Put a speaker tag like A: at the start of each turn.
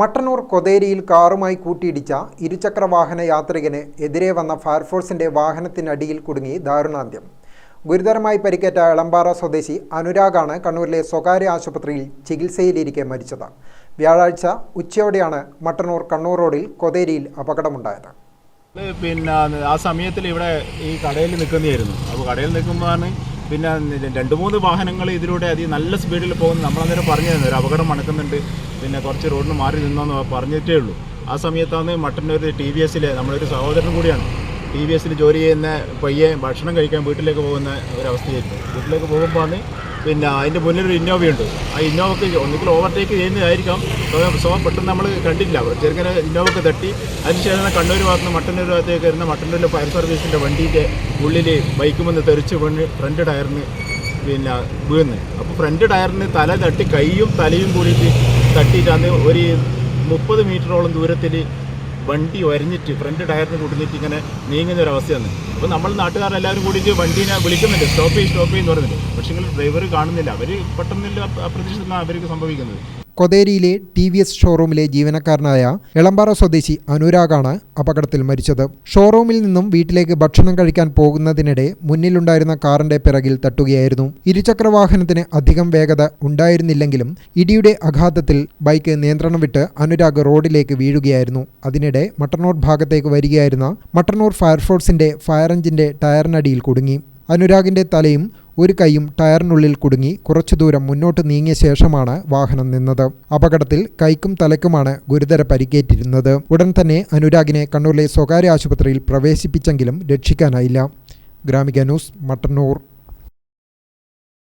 A: മട്ടന്നൂർ കൊതേരിയിൽ കാറുമായി കൂട്ടിയിടിച്ച ഇരുചക്ര വാഹന യാത്രികന് എതിരെ വന്ന ഫയർഫോഴ്സിന്റെ വാഹനത്തിനടിയിൽ കുടുങ്ങി ദാരുണാന്ത്യം. ഗുരുതരമായി പരിക്കേറ്റ എളമ്പാറ സ്വദേശി അനുരാഗാണ് കണ്ണൂരിലെ സ്വകാര്യ ആശുപത്രിയിൽ ചികിത്സയിലിരിക്കെ മരിച്ചത്. വ്യാഴാഴ്ച ഉച്ചയോടെയാണ് മട്ടന്നൂർ കണ്ണൂർ റോഡിൽ കൊതേരിയിൽ അപകടമുണ്ടായത്.
B: പിന്നെ ആ സമയത്തിൽ ഇവിടെ ഈ കടയിൽ നിൽക്കുന്നതായിരുന്നു. അപ്പോൾ കടയിൽ നിൽക്കുമ്പോഴാണ് പിന്നെ രണ്ട് മൂന്ന് വാഹനങ്ങൾ ഇതിലൂടെ അതി നല്ല സ്പീഡിൽ പോകുന്നു നമ്മളന്നേരം പറഞ്ഞു തന്നെ ഒരു അപകടം മണക്കുന്നുണ്ട് പിന്നെ കുറച്ച് റോഡിന് മാറി നിന്നോന്ന് പറഞ്ഞിട്ടേ ഉള്ളൂ. ആ സമയത്താണ് മട്ടന്നൂർ ടി വി എസിലെ നമ്മളൊരു സഹോദരൻ കൂടിയാണ്. ടി വി എസിൽ ജോലി ചെയ്യുന്ന പയ്യെ ഭക്ഷണം കഴിക്കാൻ വീട്ടിലേക്ക് പോകുന്ന ഒരവസ്ഥയായിരുന്നു. വീട്ടിലേക്ക് പോകുമ്പോഴാണ് പിന്നെ അതിന്റെ മുന്നിലൊരു ഇന്നോവയുണ്ട് ആ ഇന്നോവക്ക് ഒന്നുകിൽ ഓവർടേക്ക് ചെയ്യുന്നതായിരിക്കാം. സ്വയം പെട്ടെന്ന് നമ്മൾ കണ്ടില്ല ചെറുക്കനെ ഇന്നോവക്ക് തട്ടി. അതിനുശേഷം കണ്ണൂർ ഭാഗത്ത് മട്ടന്നൂർ ഭാഗത്തേക്ക് വരുന്ന മട്ടന്നൂരിലെ ഫയർ സർവീസിന്റെ വണ്ടീന്റെ ഉള്ളിൽ ബൈക്കുമെന്ന് തെറിച്ച് വീണ് ഫ്രണ്ട് ടയറിന് പിന്നെ വീണ്. അപ്പോൾ ഫ്രണ്ട് ടയറിന് തല തട്ടി കൈയും തലയും കൂടിയിട്ട് തട്ടിയിട്ടാണ് ഒരു മുപ്പത് മീറ്ററോളം ദൂരത്തിൽ വണ്ടി ഒരഞ്ഞിട്ട് ഫ്രണ്ട് ടയറിന് കുടുങ്ങിയിട്ട് ഇങ്ങനെ നീങ്ങുന്ന ഒരു അവസ്ഥയാണ് അപ്പോൾ നമ്മൾ നാട്ടുകാരെല്ലാവരും കൂടി വണ്ടീനെ വിളിക്കുന്നുണ്ട്. സ്റ്റോപ്പ് ചെയ്യും സ്റ്റോപ്പ് എന്ന് പറയുന്നുണ്ട് പക്ഷേ ഡ്രൈവർ കാണുന്നില്ല. അവർ പെട്ടെന്നില്ല അപ്രതീക്ഷിതമാണ് അവർക്ക് സംഭവിക്കുന്നത്.
A: കൊതേരിയിലെ ടി വി എസ് ഷോറൂമിലെ ജീവനക്കാരനായ എളമ്പാറ സ്വദേശി അനുരാഗാണ് അപകടത്തിൽ മരിച്ചത്. ഷോറൂമിൽ നിന്നും വീട്ടിലേക്ക് ഭക്ഷണം കഴിക്കാൻ പോകുന്നതിനിടെ മുന്നിലുണ്ടായിരുന്ന കാറിന്റെ പിറകിൽ തട്ടുകയായിരുന്നു. ഇരുചക്ര വാഹനത്തിന് അധികം വേഗത ഉണ്ടായിരുന്നില്ലെങ്കിലും ഇടിയുടെ അഘാതത്തിൽ ബൈക്ക് നിയന്ത്രണം വിട്ട് അനുരാഗ് റോഡിലേക്ക് വീഴുകയായിരുന്നു. അതിനിടെ മട്ടന്നൂർ ഭാഗത്തേക്ക് വരികയായിരുന്ന മട്ടന്നൂർ ഫയർഫോഴ്സിന്റെ ഫയർ എഞ്ചിന്റെ ടയറിനടിയിൽ കുടുങ്ങി. അനുരാഗിന്റെ തലയും ഒരു കൈയും ടയറിനുള്ളിൽ കുടുങ്ങി കുറച്ചു ദൂരം മുന്നോട്ട് നീങ്ങിയ ശേഷമാണ് വാഹനം നിന്നത്. അപകടത്തിൽ കൈക്കും തലയ്ക്കുമാണ് ഗുരുതര പരിക്കേറ്റിരുന്നത്. ഉടൻ തന്നെ അനുരാഗിനെ കണ്ണൂരിലെ സ്വകാര്യ ആശുപത്രിയിൽ പ്രവേശിപ്പിച്ചെങ്കിലും രക്ഷിക്കാനായില്ല. ഗ്രാമിക ന്യൂസ് മട്ടന്നൂർ.